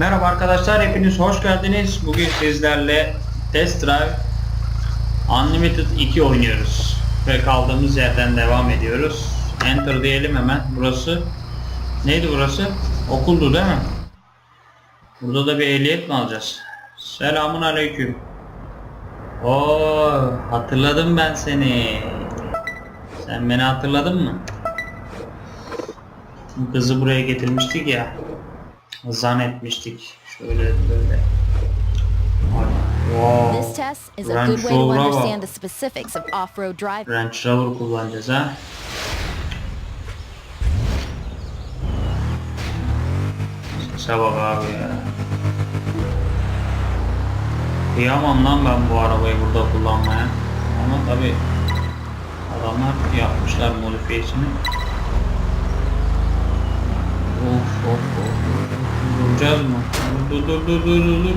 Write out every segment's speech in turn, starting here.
Merhaba arkadaşlar, hepiniz hoş geldiniz. Bugün sizlerle Test Drive Unlimited 2 oynuyoruz. Ve kaldığımız yerden devam ediyoruz. Enter diyelim hemen. Burası neydi burası? Okuldu değil mi? Burada da bir ehliyet mi alacağız? Selamun aleyküm. Oo, hatırladım ben seni. Sen beni hatırladın mı? Kızı buraya getirmiştik ya. Zannetmiştik. Şöyle böyle. Wow. This test is a good way to understand the specifics of off-road driving. Range Rover kullanacağız ha. Sese bak abi ya. Kıyamam lan ben bu arabayı burada kullanmaya. Ama tabi adamlar yapmışlar modifiyesini. Of of of. Duracağız mı? Dur dur dur dur dur dur.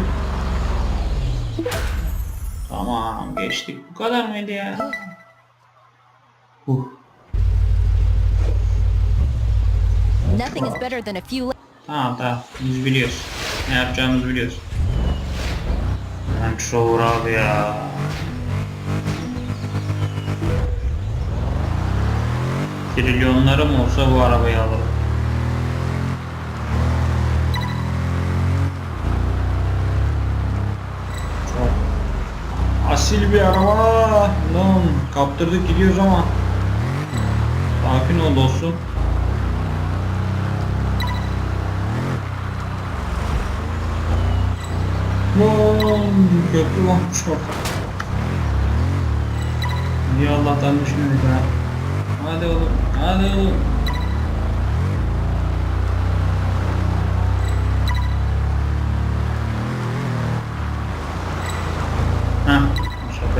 Tamam geçtik. Bu kadar mıydı ya? Huh. Nothing is better than a few Tamam tamam. Biz biliyoruz. Ne yapacağımızı biliyoruz. Range Rover abi ya. Trilyonlarım olsa bu arabayı alırım. Asil bir araba. Lan kaptırdık gidiyoruz ama. Sakin ol dostum. Lan köprü varmış orada. Niye Allah'tan düşmedik ha? Hadi oğlum, hadi oğlum.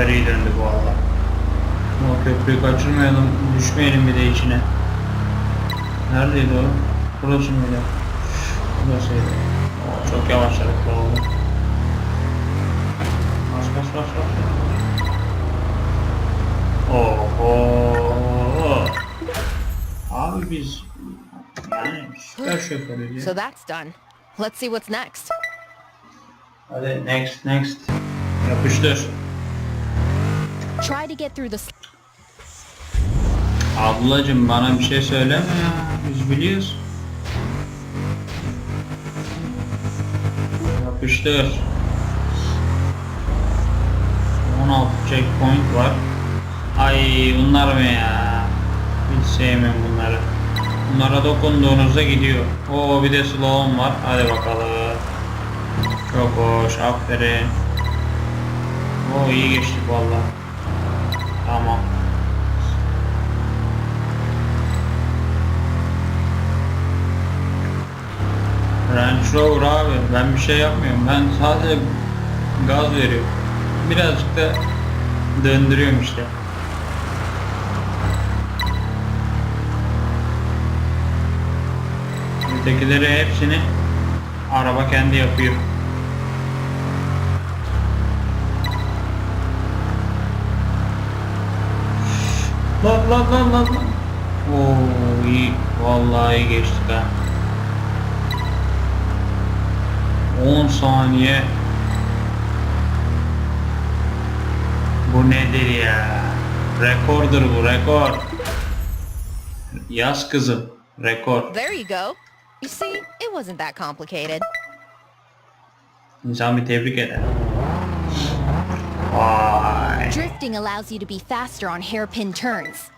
İyi döndü bu Allah. O köprüyü kaçırmayalım, düşmeyelim bir de içine. Neredeydi o? Burası mıydı? Burasıydı. Oo, çok yavaşladık bu oldu. Bas bas bas bas. Oho. Abi biz yani süper şoförüz So ya. that's done. Let's see what's next. Hadi next next. Yapıştır. Try to get through the Ablacım bana bir şey söyleme ya. Biz biliyoruz. Yapıştır. 16 checkpoint var. Ay bunlar mı ya? Hiç sevmiyorum bunları. Bunlara dokunduğunuzda gidiyor. Oo bir de slow'um var. Hadi bakalım. Çok hoş. Aferin. Oo iyi geçtik valla. Tamam. Range Rover abi ben bir şey yapmıyorum. Ben sadece gaz veriyorum. Birazcık da döndürüyorum işte. Ötekileri hepsini araba kendi yapıyor. Lan lan lan lan. Oo iyi. Vallahi iyi geçtik ha. 10 saniye. Bu nedir ya? Rekordur bu rekor. Yaz kızım. Rekor. There you go. You see, it wasn't that complicated. İnsan bir tebrik eder. Vay. Drifting allows you to be faster on hairpin turns.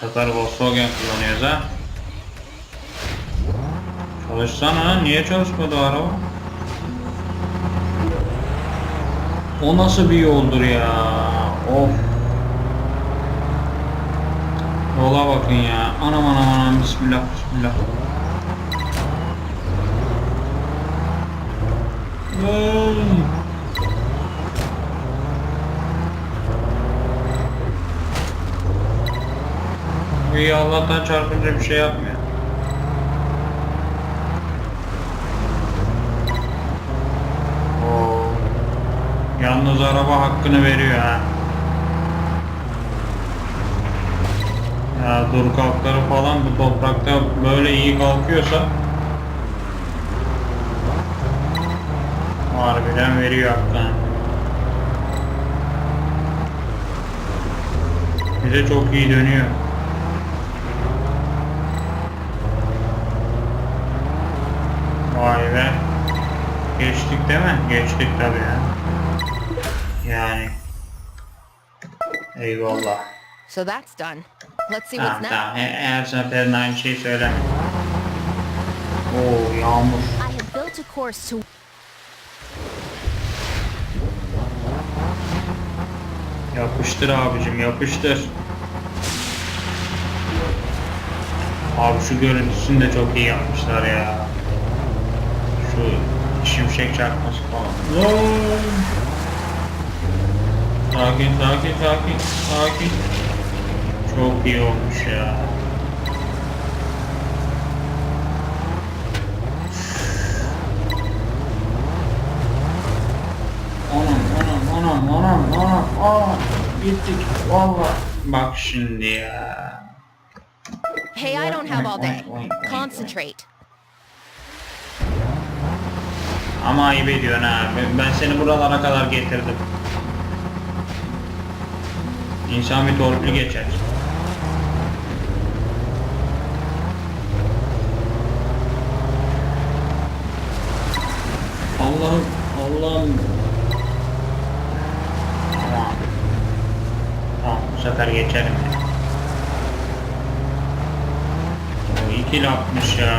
Sefer Volkswagen kullanıyoruz ha. Çalışsana niye çalışmadı araba? O nasıl bir yoldur ya? Of. Yola bakın ya. Anam anam anam bismillah bismillah. İyi Allah'tan çarpınca bir şey yapmıyor. Yalnız araba hakkını veriyor ha. Ya dur kalkları falan bu toprakta böyle iyi kalkıyorsa Harbiden veriyor hakkını. Bir de çok iyi dönüyor. Vay be. Geçtik değil mi? Geçtik tabii ya. Yani. Eyvallah. So that's done. Let's see what's next. tamam. He- Her seferinde aynı şeyi söyleme. Oo yağmur. I have built a course to Yapıştır abicim yapıştır. Abi şu görüntüsünü de çok iyi yapmışlar ya. Şu şimşek çarpması falan. Vay! Sakin sakin sakin sakin. Çok iyi olmuş ya. Anam anam anam anam anam anam gittik valla. Bak şimdi ya. Hey, I don't have all day. Concentrate. Ama ayıp ediyorsun ha. Ben- seni buralara kadar getirdim. İnsan bir torpil geçer. Allah'ım, Allah'ım. Tamam. Tamam, bu sefer geçerim. O iki lapmış ya.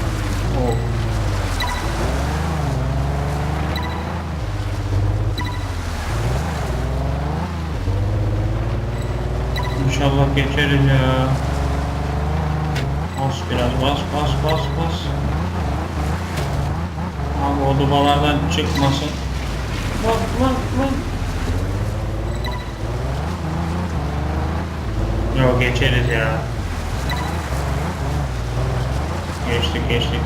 Geçeriz ya. Bas biraz bas bas bas bas. Abi o dubalardan çıkmasın. Bak bak bak. Yok geçeriz ya. Geçtik geçtik.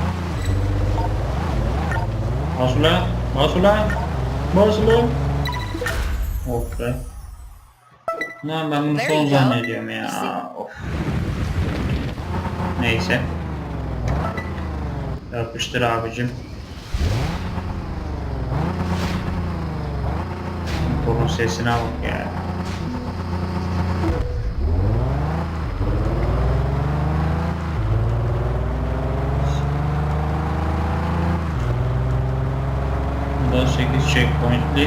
Bas ulan. Bas ulan. Bas ulan. Oh be. Lan ben bunu son zannediyorum ya. Of. Neyse. Yapıştır abicim. Motorun sesine bak ya. Bu da 8 checkpointli.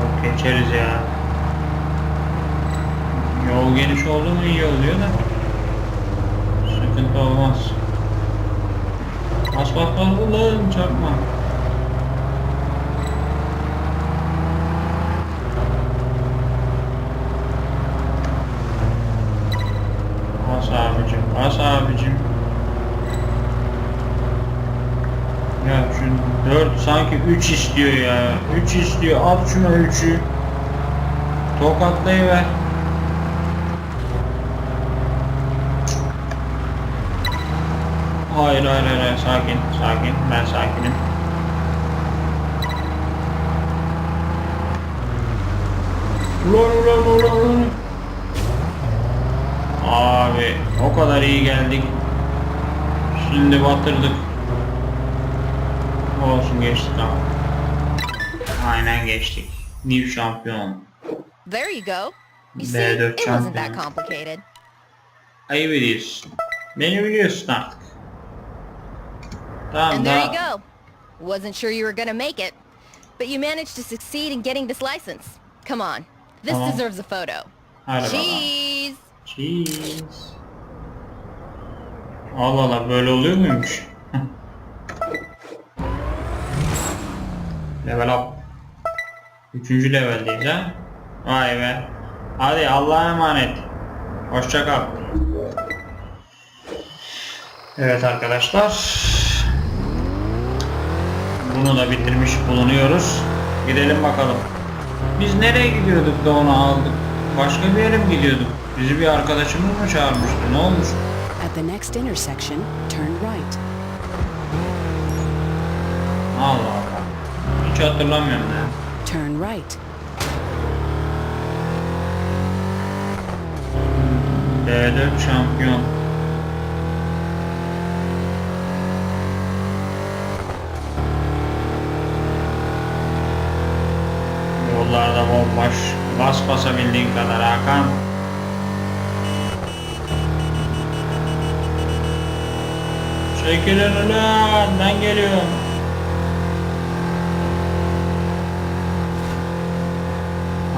Yok geçeriz ya. Yol geniş oldu mu iyi oluyor da. Sıkıntı olmaz. Bas bas bas ulan çarpma. Bas abicim, bas abicim. Ya şu 4 sanki 3 istiyor ya. 3 istiyor. Al şuna 3'ü. Tokatlayıver. Hayır hayır hayır. sakin sakin ben sakinim. Ulan ulan ulan ulan. Abi o kadar iyi geldik. Şimdi batırdık. Olsun geçtik ama. Aynen geçtik. New şampiyon. There you go. You see, B4 it wasn't that complicated. Ayıp ediyorsun. Beni biliyorsun artık. Tamam And there you go. Wasn't sure you were gonna make it, but you managed to succeed in getting this license. Come on, this Tamam. deserves a photo. Hadi. Cheese! Cheese. Allah Allah böyle oluyor muymuş? level up. Üçüncü leveldeyiz ha. Vay be. Hadi Allah'a emanet. Hoşça kal. Evet arkadaşlar. Bunu da bitirmiş bulunuyoruz. Gidelim bakalım. Biz nereye gidiyorduk da onu aldık? başka bir yere mi gidiyorduk? Bizi bir arkadaşımız mı çağırmıştı? Ne olmuş? At the next intersection, turn right. Allah Allah. Hiç hatırlamıyorum ya. Turn right. B4 şampiyon. Yollarda bomboş. Bas basabildiğin kadar Hakan. Çekilin ulan ben geliyorum.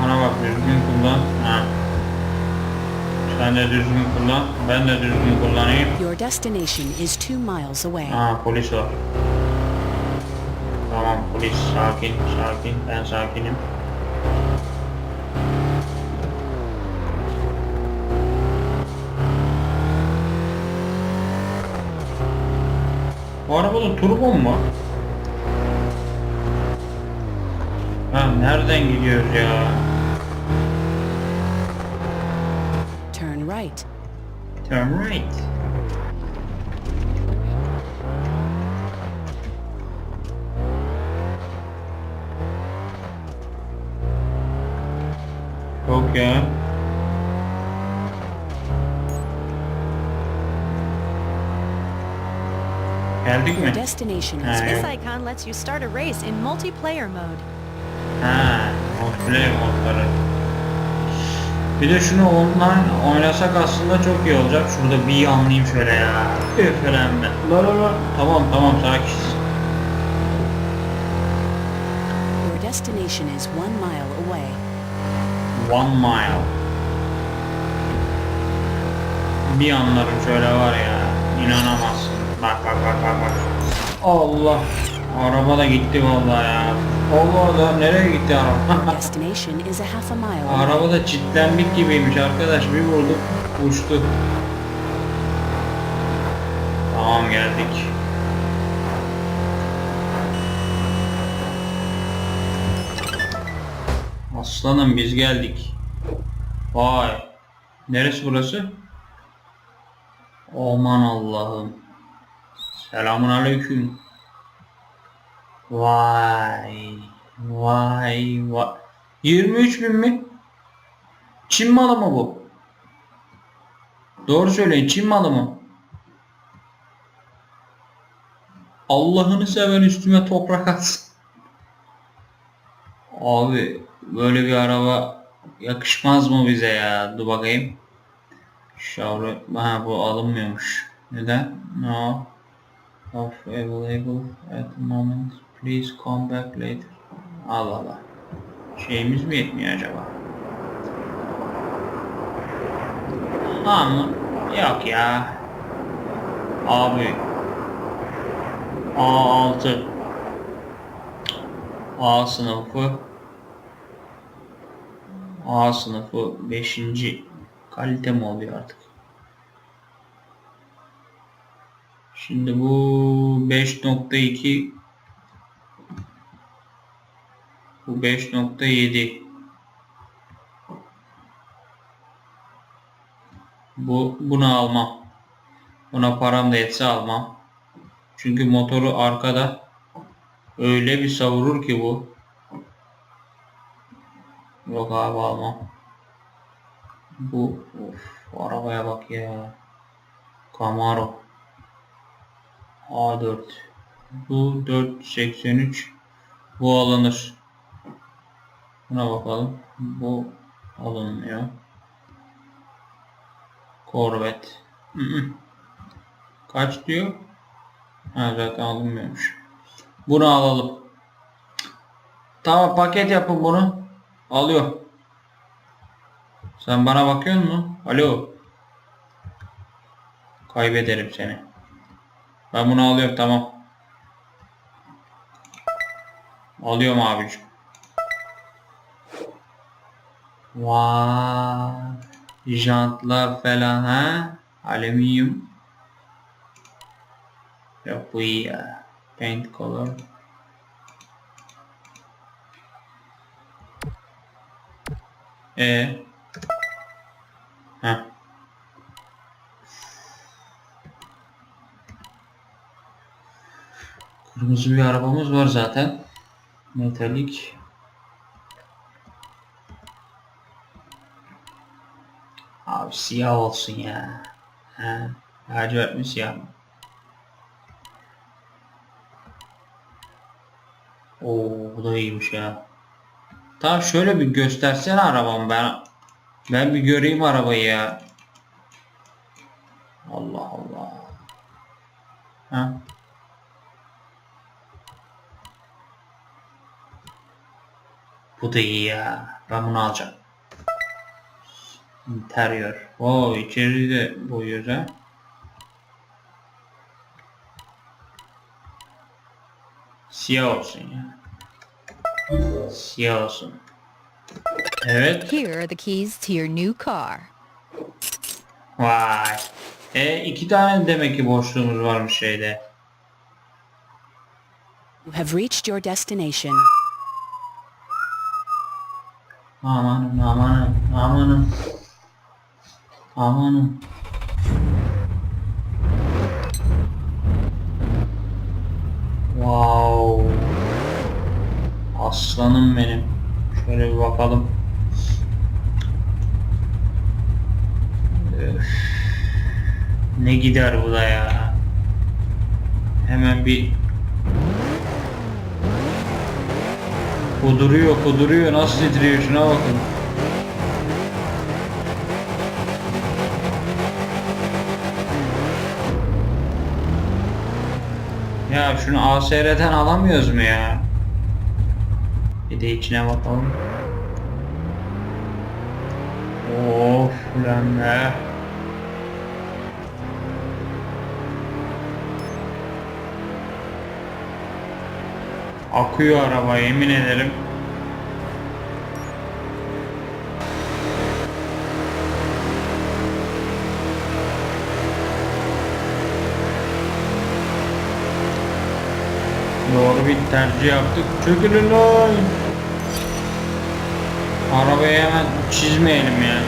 Bana bak düzgün kullan. Ha. Sen de düzgün kullan. Ben de düzgün kullanayım. Your destination is two miles away. Ha polis var. Tamam polis sakin sakin ben sakinim. Bu arabada turbo mu var? Ha nereden gidiyoruz ya? Turn right. Yok ya. Geldik mi? Your destination is Ha, This yok. icon lets you start a race in multiplayer mode. Ha, multiplayer modları. Bir de şunu online oynasak aslında çok iyi olacak. Şurada bir anlayayım şöyle ya. Öfelenme. La la la. Tamam tamam sakin. Your destination is one mile away. One mile. Bir anlarım şöyle var ya. inanamazsın. Bak bak bak bak bak. Allah. Araba da gitti vallahi ya. Allah da nereye gitti araba? Destination is a half a mile. Araba da çitlenmek gibiymiş arkadaş. Bir vurduk uçtu. Tamam geldik. Aslanım biz geldik. Vay. Neresi burası? Aman Allah'ım. Selamun aleyküm. Vay. Vay vay. 23 bin mi? Çin malı mı bu? Doğru söyleyin Çin malı mı? Allah'ını seven üstüme toprak atsın. Abi böyle bir araba yakışmaz mı bize ya? Dur bakayım. Şavru, ha bu alınmıyormuş. Neden? No. Of available at the moment. Please come back later. Allah Allah. Şeyimiz mi yetmiyor acaba? Mı? Yok ya. Abi. A6 A sınıfı A sınıfı 5. kalite mi oluyor artık? Şimdi bu 5.2 bu 5.7 Bu bunu almam. Buna param da yetse almam. Çünkü motoru arkada öyle bir savurur ki bu. Yok abi almam. Bu of, arabaya bak ya. Camaro. A4. Bu 483. Bu alınır. Buna bakalım. Bu alınmıyor. Hı. Kaç diyor? Ha zaten alınmıyormuş. Bunu alalım. Tamam paket yapın bunu. Alıyor. Sen bana bakıyor musun? Alo. Kaybederim seni. Ben bunu alıyorum tamam. Alıyorum abicim. Vay. Jantlar falan ha. Alüminyum. Yok bu iyi ya. Paint color. E. Ha. Kırmızı bir arabamız var zaten. Metalik. Abi siyah olsun ya. He. Lacivert mi siyah mı? Oo bu da iyiymiş ya. Tamam şöyle bir göstersene arabamı ben. Ben bir göreyim arabayı ya. Allah Allah. Ha? Bu da iyi ya. Ben bunu alacağım. İnterior. Oo içeri de boyuyoruz ha. Siyah olsun ya. Siyah olsun. Evet. Here are the keys to your new car. Vay. E iki tane demek ki boşluğumuz varmış şeyde. You have reached your destination. Amanım amanım amanım. Amanım. Wow. Aslanım benim. Şöyle bir bakalım. Öf. Ne gider bu da ya. Hemen bir Kuduruyor kuduruyor nasıl titriyor şuna bakın. Ya şunu ASR'den alamıyoruz mu ya? Bir de içine bakalım. Of ulan be. Akıyor araba yemin ederim. Doğru bir tercih yaptık. Çökülün lan. Arabayı hemen çizmeyelim ya.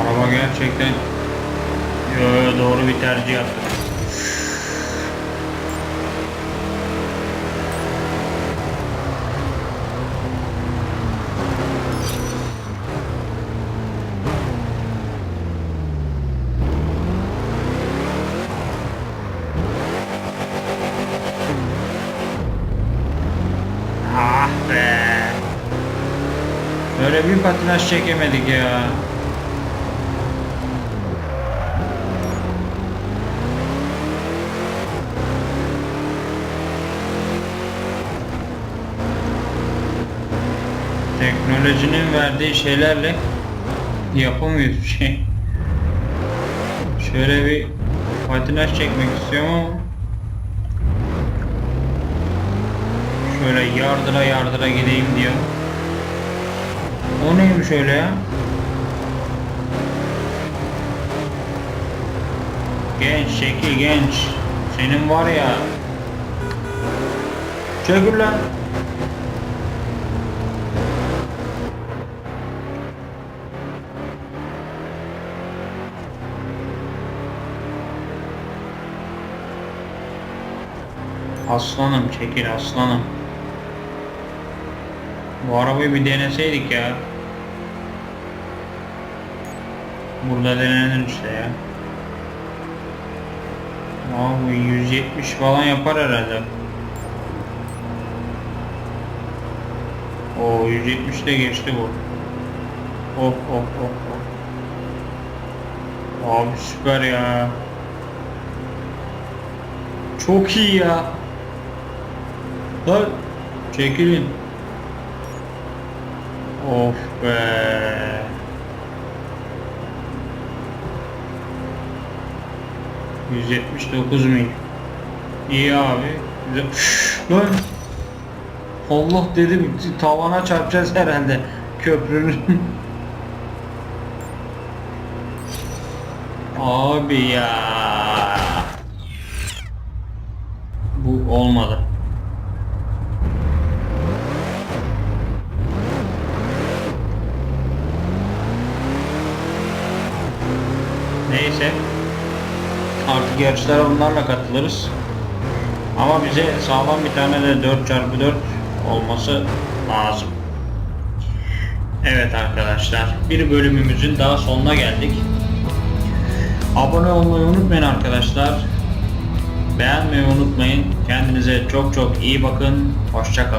Araba gerçekten yo, yo, doğru bir tercih yaptık. Böyle bir patinaj çekemedik ya. Teknolojinin verdiği şeylerle yapamıyoruz bir şey. Şöyle bir patinaj çekmek istiyorum ama Şöyle yardıra yardıra gideyim diyor. O neymiş öyle ya? Genç, şekil genç. Senin var ya. Çekil lan. Aslanım çekil aslanım. Bu arabayı bir deneseydik ya. Burada denenir işte ya. Abi 170 falan yapar herhalde. O 170 de geçti bu. Oh oh oh oh. Abi süper ya. Çok iyi ya. Lan çekilin. Of be. ...179 mil. İyi abi. Lan. Allah dedim tavana çarpacağız herhalde köprünün. abi ya. Bu olmadı. Neyse. Artık yarışlara bunlarla katılırız. Ama bize sağlam bir tane de 4x4 olması lazım. Evet arkadaşlar, bir bölümümüzün daha sonuna geldik. Abone olmayı unutmayın arkadaşlar. Beğenmeyi unutmayın. Kendinize çok çok iyi bakın. Hoşça kalın.